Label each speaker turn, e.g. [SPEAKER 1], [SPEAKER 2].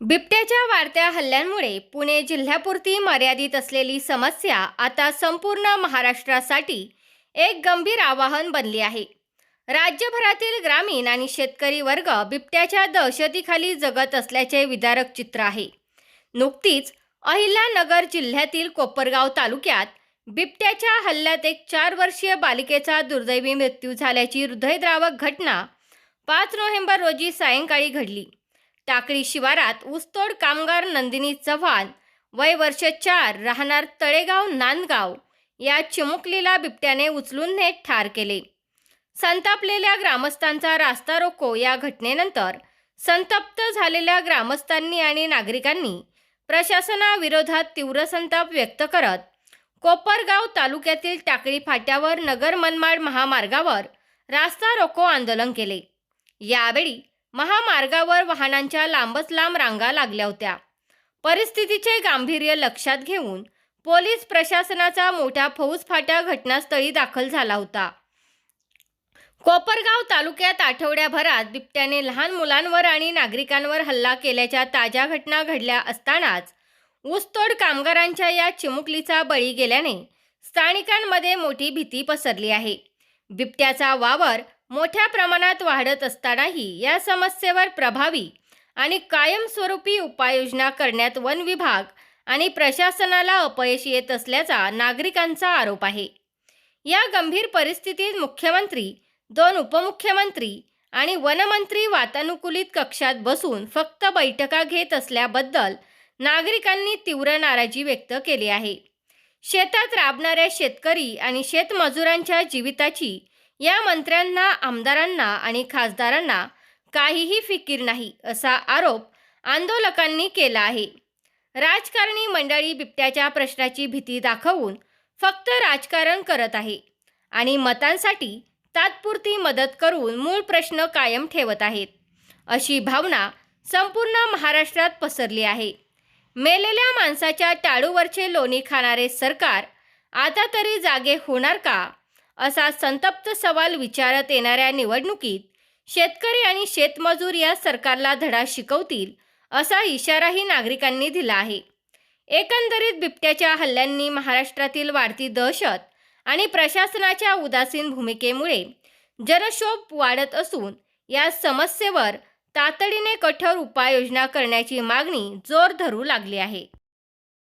[SPEAKER 1] बिबट्याच्या वाढत्या हल्ल्यांमुळे पुणे जिल्ह्यापुरती मर्यादित असलेली समस्या आता संपूर्ण महाराष्ट्रासाठी एक गंभीर आवाहन बनली आहे. राज्यभरातील ग्रामीण आणि शेतकरी वर्ग बिबट्याच्या दहशतीखाली जगत असल्याचे विदारक चित्र आहे. नुकतीच अहिल्यानगर जिल्ह्यातील कोपरगाव तालुक्यात बिबट्याच्या हल्ल्यात एक चार वर्षीय बालिकेचा दुर्दैवी मृत्यू झाल्याची हृदयद्रावक घटना पाच नोव्हेंबर रोजी सायंकाळी घडली. टाकळी शिवारात ऊसतोड कामगार नंदिनी चव्हाण वय वर्ष चार राहणार तळेगाव नांदगाव या चिमुकलीला बिबट्याने उचलून नेत ठार केले. संतापलेल्या ग्रामस्थांचा रास्ता रोको या घटनेनंतर संतप्त झालेल्या ग्रामस्थांनी आणि नागरिकांनी प्रशासनाविरोधात तीव्र संताप व्यक्त करत कोपरगाव तालुक्यातील टाकळी फाट्यावर नगर मनमाड महामार्गावर रास्ता रोको आंदोलन केले. यावेळी महामार्गावर वाहनांच्या लांबच लांब रांगा लागल्या होत्या. परिस्थितीचे गांभीर्य लक्षात घेऊन पोलीस प्रशासनाचा मोठा फौजफाटा घटनास्थळी दाखल झाला होता. कोपरगाव तालुक्यात आठवड्याभरात बिबट्याने लहान मुलांवर आणि नागरिकांवर हल्ला केल्याच्या ताज्या घटना घडल्या असतानाच ऊसतोड कामगारांच्या या चिमुकलीचा बळी गेल्याने स्थानिकांमध्ये मोठी भीती पसरली आहे. बिबट्याचा वावर मोठ्या प्रमाणात वाढत असतानाही या समस्येवर प्रभावी आणि कायमस्वरूपी उपाययोजना करण्यात वन विभाग आणि प्रशासनाला अपयश येत असल्याचा नागरिकांचा आरोप आहे. या गंभीर परिस्थितीत मुख्यमंत्री दोन उपमुख्यमंत्री आणि वनमंत्री वातानुकूलित कक्षात बसून फक्त बैठका घेत असल्याबद्दल नागरिकांनी तीव्र नाराजी व्यक्त केली आहे. शेतात राबणाऱ्या शेतकरी आणि शेतमजुरांच्या जीविताची या मंत्र्यांना आमदारांना आणि खासदारांना काहीही फिकीर नाही असा आरोप आंदोलकांनी केला आहे. राजकारणी मंडळी बिबट्याच्या प्रश्नाची भीती दाखवून फक्त राजकारण करत आहे आणि मतांसाठी तात्पुरती मदत करून मूळ प्रश्न कायम ठेवत आहेत अशी भावना संपूर्ण महाराष्ट्रात पसरली आहे. मेलेल्या माणसाच्या टाळूवरचे लोणी खाणारे सरकार आता तरी जागे होणार का? असा संतप्त सवाल विचारत येणाऱ्या निवडणुकीत शेतकरी आणि शेतमजूर या सरकारला धडा शिकवतील असा इशाराही नागरिकांनी दिला आहे. एकंदरीत बिबट्याच्या हल्ल्यांनी महाराष्ट्रातील वाढती दहशत आणि प्रशासनाच्या उदासीन भूमिकेमुळे जनक्षोभ वाढत असून या समस्येवर तातडीने कठोर उपाययोजना करण्याची मागणी जोर धरू लागली आहे.